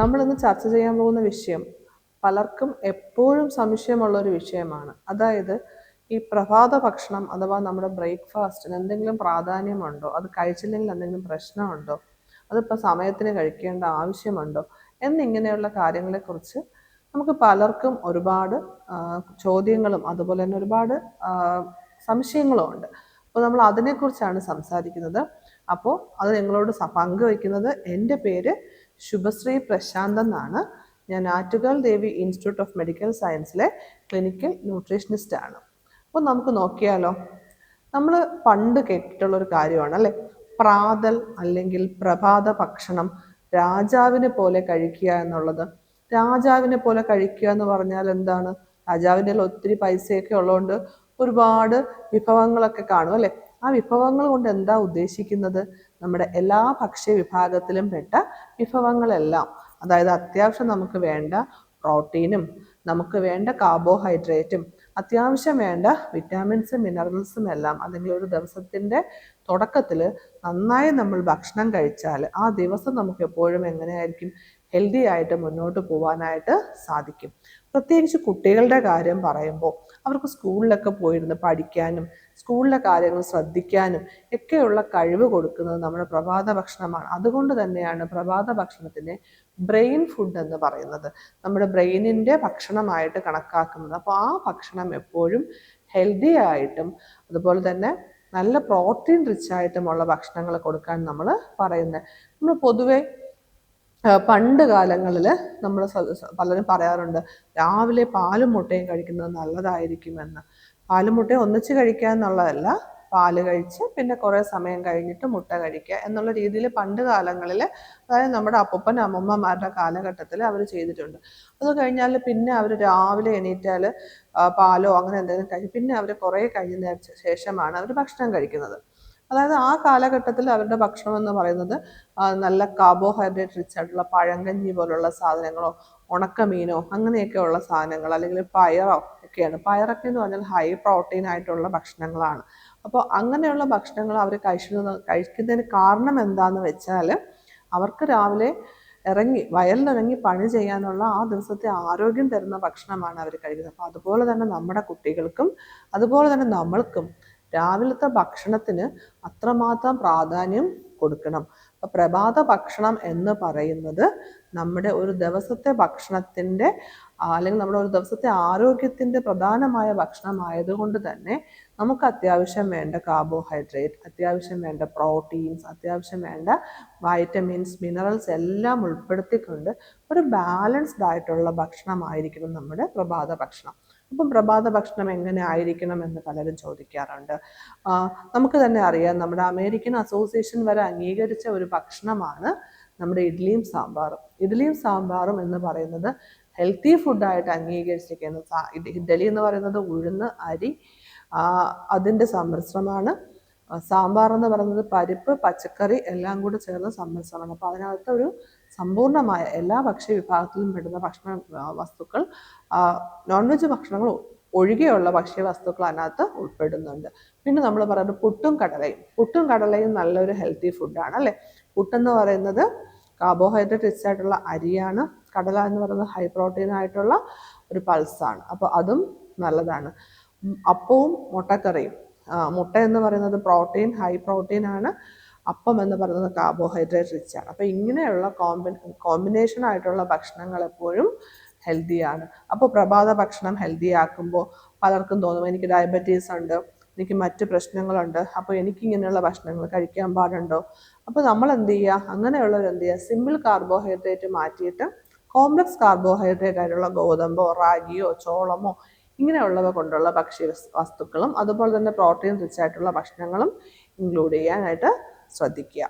നമ്മളിന്ന് ചർച്ച ചെയ്യാൻ പോകുന്ന വിഷയം പലർക്കും എപ്പോഴും സംശയമുള്ള ഒരു വിഷയമാണ്. അതായത് ഈ പ്രഭാത ഭക്ഷണം അഥവാ നമ്മുടെ ബ്രേക്ക്ഫാസ്റ്റിന് എന്തെങ്കിലും പ്രാധാന്യമുണ്ടോ? അത് കഴിച്ചില്ലെങ്കിൽ എന്തെങ്കിലും പ്രശ്നമുണ്ടോ? അതിപ്പോൾ സമയത്തിന് കഴിക്കേണ്ട ആവശ്യമുണ്ടോ? എന്നിങ്ങനെയുള്ള കാര്യങ്ങളെക്കുറിച്ച് നമുക്ക് പലർക്കും ഒരുപാട് ചോദ്യങ്ങളും അതുപോലെ തന്നെ ഒരുപാട് സംശയങ്ങളും ഉണ്ട്. അപ്പോൾ നമ്മൾ അതിനെക്കുറിച്ചാണ് സംസാരിക്കുന്നത്. അപ്പോൾ അത് നിങ്ങളോട് പങ്കുവയ്ക്കുന്നത് എന്റെ പേര് ശുഭശ്രീ പ്രശാന്ത് എന്നാണ്. ഞാൻ Attukal Devi institute of medical സയൻസിലെ clinical nutritionist ആണ്. അപ്പോൾ നമുക്ക് നോക്കിയാലോ നമ്മൾ പണ്ട് കേട്ടിട്ടുള്ള ഒരു കാര്യമാണ് അല്ലേ? പ്രാതൽ അല്ലെങ്കിൽ പ്രഭാത ഭക്ഷണം രാജാവിനെ പോലെ കഴിക്കുക എന്നുള്ളത്. രാജാവിനെ പോലെ കഴിക്കുക എന്ന് പറഞ്ഞാൽ എന്താണ്? രാജാവിന്റെ ഒത്തിരി പൈസയൊക്കെ ഉള്ളതുകൊണ്ട് ഒരുപാട് വിഭവങ്ങളൊക്കെ കാണും അല്ലേ? ആ വിഭവങ്ങൾ കൊണ്ട് എന്താ ഉദ്ദേശിക്കുന്നത്? നമ്മുടെ എല്ലാ ഭക്ഷ്യ വിഭാഗത്തിലും പെട്ട വിഭവങ്ങളെല്ലാം അതായത് അത്യാവശ്യം നമുക്ക് വേണ്ട പ്രോട്ടീനും നമുക്ക് വേണ്ട കാർബോഹൈഡ്രേറ്റും അത്യാവശ്യം വേണ്ട വിറ്റാമിൻസും മിനറൽസും എല്ലാം അല്ലെങ്കിൽ ഒരു ദിവസത്തിന്റെ തുടക്കത്തിൽ നന്നായി നമ്മൾ ഭക്ഷണം കഴിച്ചാൽ ആ ദിവസം നമുക്ക് എപ്പോഴും എങ്ങനെയായിരിക്കും? ഹെൽത്തി ആയിട്ട് മുന്നോട്ട് പോകാനായിട്ട് സാധിക്കും. പ്രത്യേകിച്ച് കുട്ടികളുടെ കാര്യം പറയുമ്പോൾ അവർക്ക് സ്കൂളിലൊക്കെ പോയിരുന്ന് പഠിക്കാനും സ്കൂളിലെ കാര്യങ്ങൾ ശ്രദ്ധിക്കാനും ഒക്കെയുള്ള കഴിവ് കൊടുക്കുന്നത് നമ്മുടെ പ്രഭാത ഭക്ഷണമാണ്. അതുകൊണ്ട് തന്നെയാണ് പ്രഭാത ഭക്ഷണത്തിനെ ബ്രെയിൻ ഫുഡ് എന്ന് പറയുന്നത്. നമ്മുടെ ബ്രെയിനിന്റെ ഭക്ഷണമായിട്ട് കണക്കാക്കുന്നത്. അപ്പോൾ ആ ഭക്ഷണം എപ്പോഴും ഹെൽത്തി ആയിട്ടും അതുപോലെ തന്നെ നല്ല പ്രോട്ടീൻ റിച്ച് ആയിട്ടുമുള്ള ഭക്ഷണങ്ങൾ കൊടുക്കാൻ നമ്മൾ പറയുന്നത് നമ്മൾ പൊതുവെ പണ്ട് കാലങ്ങളിൽ നമ്മൾ പലരും പറയാറുണ്ട് രാവിലെ പാലും മുട്ടയും കഴിക്കുന്നത് നല്ലതായിരിക്കുമെന്ന്. പാലും മുട്ടയും ഒന്നിച്ച് കഴിക്കുക എന്നുള്ളതല്ല പാൽ കഴിച്ച് പിന്നെ കുറേ സമയം കഴിഞ്ഞിട്ട് മുട്ട കഴിക്കുക എന്നുള്ള രീതിയിൽ പണ്ട് കാലങ്ങളിൽ അതായത് നമ്മുടെ അപ്പൂപ്പൻ അമ്മമ്മമാരുടെ കാലഘട്ടത്തിൽ അവർ ചെയ്തിട്ടുണ്ട്. അത് കഴിഞ്ഞാൽ പിന്നെ അവർ രാവിലെ എണീറ്റാൽ പാലോ അങ്ങനെ എന്തെങ്കിലും കഴിക്കും. പിന്നെ അവർ കുറേ കഴിഞ്ഞ ശേഷമാണ് അവർ ഭക്ഷണം കഴിക്കുന്നത്. അതായത് ആ കാലഘട്ടത്തിൽ അവരുടെ ഭക്ഷണം എന്ന് പറയുന്നത് നല്ല കാർബോഹൈഡ്രേറ്റ് റിച്ച് ആയിട്ടുള്ള പഴങ്കഞ്ഞി പോലുള്ള സാധനങ്ങളോ ഉണക്കമീനോ അങ്ങനെയൊക്കെയുള്ള സാധനങ്ങൾ അല്ലെങ്കിൽ പയറോ ഒക്കെയാണ്. പയറൊക്കെ എന്ന് പറഞ്ഞാൽ ഹൈ പ്രോട്ടീൻ ആയിട്ടുള്ള ഭക്ഷണങ്ങളാണ്. അപ്പോൾ അങ്ങനെയുള്ള ഭക്ഷണങ്ങൾ അവർ കഴിക്കുന്ന കഴിക്കുന്നതിന് കാരണം എന്താണെന്ന് വെച്ചാൽ അവർക്ക് രാവിലെ ഇറങ്ങി വയലിലിറങ്ങി പണി ചെയ്യാനുള്ള ആ ദിവസത്തെ ആരോഗ്യം തരുന്ന ഭക്ഷണമാണ് അവർ കഴിക്കുന്നത്. അപ്പോൾ അതുപോലെ തന്നെ നമ്മുടെ കുട്ടികൾക്കും അതുപോലെ തന്നെ നമ്മൾക്കും രാവിലത്തെ ഭക്ഷണത്തിന് അത്രമാത്രം പ്രാധാന്യം കൊടുക്കണം. അപ്പോൾ പ്രഭാത ഭക്ഷണം എന്ന് പറയുന്നത് നമ്മുടെ ഒരു ദിവസത്തെ ഭക്ഷണത്തിന്റെ അല്ലെങ്കിൽ നമ്മുടെ ഒരു ദിവസത്തെ ആരോഗ്യത്തിന്റെ പ്രധാനമായ ഭക്ഷണമായതുകൊണ്ട് തന്നെ നമുക്ക് അത്യാവശ്യം വേണ്ട കാർബോഹൈഡ്രേറ്റ് അത്യാവശ്യം വേണ്ട പ്രോട്ടീൻസ് അത്യാവശ്യം വേണ്ട വൈറ്റമിൻസ് മിനറൽസ് എല്ലാം ഉൾപ്പെടുത്തിക്കൊണ്ട് ഒരു ബാലൻസ്ഡ് ആയിട്ടുള്ള ഭക്ഷണമായിരിക്കണം നമ്മുടെ പ്രഭാത ഭക്ഷണം. അപ്പം പ്രഭാത ഭക്ഷണം എങ്ങനെ ആയിരിക്കണം എന്ന് പലരും ചോദിക്കാറുണ്ട്. നമുക്ക് തന്നെ അറിയാം നമ്മുടെ അമേരിക്കൻ അസോസിയേഷൻ വരെ അംഗീകരിച്ച ഒരു ഭക്ഷണമാണ് നമ്മുടെ ഇഡ്ഡലിയും സാമ്പാറും. ഇഡ്ഡലിയും സാമ്പാറും എന്ന് പറയുന്നത് ഹെൽത്തി ഫുഡായിട്ട് ഇഡ്- ഇഡ്ഡലി എന്ന് പറയുന്നത് ഉഴുന്ന് അരി അതിന്റെ സമ്മിശ്രമാണ് സാമ്പാർ എന്ന് പറയുന്നത് പരിപ്പ് പച്ചക്കറി എല്ലാം കൂടി ചേർന്ന സമ്മിശ്രമാണ് അപ്പോൾ അതിനകത്ത് ഒരു സമ്പൂർണമായ എല്ലാ ഭക്ഷ്യ വിഭാഗത്തിലും പെടുന്ന ഭക്ഷണ വസ്തുക്കൾ നോൺ വെജ് ഭക്ഷണങ്ങൾ ഒഴികെയുള്ള ഭക്ഷ്യ വസ്തുക്കൾ അതിനകത്ത് ഉൾപ്പെടുന്നുണ്ട്. പിന്നെ നമ്മൾ പറയുന്നത് പുട്ടും കടലയും. പുട്ടും കടലയും നല്ലൊരു ഹെൽത്തി ഫുഡാണ് അല്ലേ? പുട്ടെന്ന് പറയുന്നത് കാർബോഹൈഡ്രേറ്റ് റിച്ച് ആയിട്ടുള്ള അരിയാണ്. കടല എന്ന് പറയുന്നത് ഹൈ പ്രോട്ടീൻ ആയിട്ടുള്ള ഒരു പൾസാണ് അപ്പോൾ അതും നല്ലതാണ്. അപ്പവും മുട്ടക്കറിയും. മുട്ട എന്ന് പറയുന്നത് പ്രോട്ടീൻ ഹൈ പ്രോട്ടീൻ ആണ്. അപ്പം എന്ന് പറയുന്നത് കാർബോഹൈഡ്രേറ്റ് റിച്ച് ആണ്. അപ്പോൾ ഇങ്ങനെയുള്ള കോമ്പിൻ കോമ്പിനേഷൻ ആയിട്ടുള്ള ഭക്ഷണങ്ങൾ എപ്പോഴും ഹെൽത്തിയാണ് അപ്പോൾ പ്രഭാത ഭക്ഷണം ഹെൽത്തി ആക്കുമ്പോൾ പലർക്കും തോന്നും എനിക്ക് ഡയബറ്റീസ് ഉണ്ട് എനിക്ക് മറ്റ് പ്രശ്നങ്ങളുണ്ട് അപ്പോൾ എനിക്ക് ഇങ്ങനെയുള്ള ഭക്ഷണങ്ങൾ കഴിക്കാൻ പാടുണ്ടോ? അപ്പോൾ നമ്മൾ എന്ത് ചെയ്യുക അങ്ങനെയുള്ളവർ എന്ത് ചെയ്യുക സിമ്പിൾ കാർബോഹൈഡ്രേറ്റ് മാറ്റിയിട്ട് കോംപ്ലക്സ് കാർബോഹൈഡ്രേറ്റ് ആയിട്ടുള്ള ഗോതമ്പോ റാഗിയോ ചോളമോ ഇങ്ങനെയുള്ളവ കൊണ്ടുള്ള ഭക്ഷ്യ വസ്തുക്കളും അതുപോലെ തന്നെ പ്രോട്ടീൻ റിച്ച് ആയിട്ടുള്ള ഭക്ഷണങ്ങളും ഇൻക്ലൂഡ് ചെയ്യാനായിട്ട് ശ്രദ്ധിക്കുക.